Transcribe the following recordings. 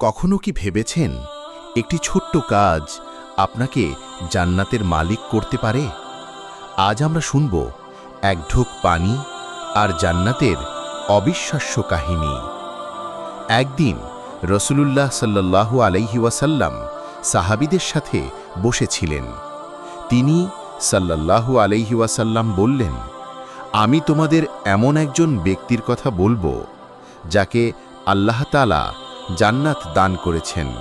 কখনো কি ভেবেছেন একটি ছোট্ট কাজ আপনাকে জান্নাতের মালিক করতে পারে? আজ আমরা শুনব এক ঢোক পানি আর জান্নাতের অবিশ্বাস্য কাহিনী। একদিন রসুলুল্লাহ সাল্লাল্লাহু আলাইহি ওয়াসাল্লাম সাহাবিদের সাথে বসেছিলেন। তিনি সাল্লাল্লাহু আলাইহি ওয়াসাল্লাম বললেন, আমি তোমাদের এমন একজন ব্যক্তির কথা বলব যাকে আল্লাহ তালা জান্নাত দান করেছেন।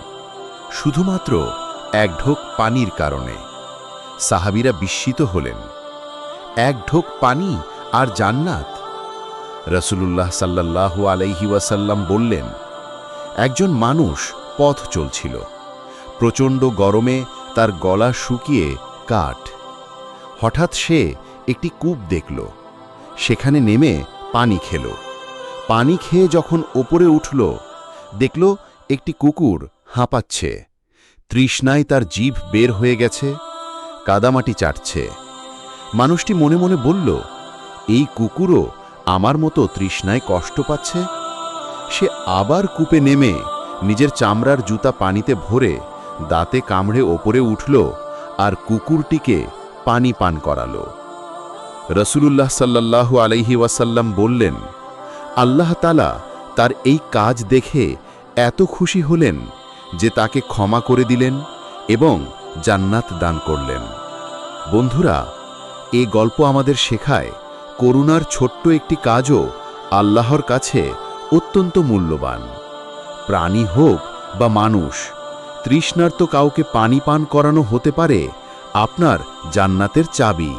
শুধুমাত্র এক ঢোক পানির কারণে। সাহাবিরা বিস্মিত হলেন। এক ঢোক পানি আর জান্নাত? রসুলুল্লাহ সাল্লাল্লাহু আলাইহি ওয়াসাল্লাম বললেন, একজন মানুষ পথ চলছিল। প্রচণ্ড গরমে তার গলা শুকিয়ে কাঠ। হঠাৎ সে একটি কূপ দেখল। সেখানে নেমে পানি খেল। পানি খেয়ে যখন ওপরে উঠল দেখল একটি কুকুর হাঁপাচ্ছে। তৃষ্ণায় তার জিভ বের হয়ে গেছে, কাদামাটি চাটছে। মানুষটি মনে মনে বলল, এই কুকুরও আমার মতো তৃষ্ণায় কষ্ট পাচ্ছে? সে আবার কূপে নেমে নিজের চামড়ার জুতা পানিতে ভরে দাঁতে কামড়ে ওপরে উঠল আর কুকুরটিকে পানি পান করালো। রসুলুল্লাহ সাল্লাল্লাহু আলাইহি ওয়াসাল্লাম বললেন, আল্লাহ তালা তার এই কাজ দেখে এত খুশি হলেন যে তাকে ক্ষমা করে দিলেন এবং জান্নাত দান করলেন। বন্ধুরা, এ গল্প আমাদের শেখায় করুণার ছোট্ট একটি কাজও আল্লাহর কাছে অত্যন্ত মূল্যবান। প্রাণী হোক বা মানুষ, তৃষ্ণার্ত কাউকে পানি পান করানো হতে পারে আপনার জান্নাতের চাবি।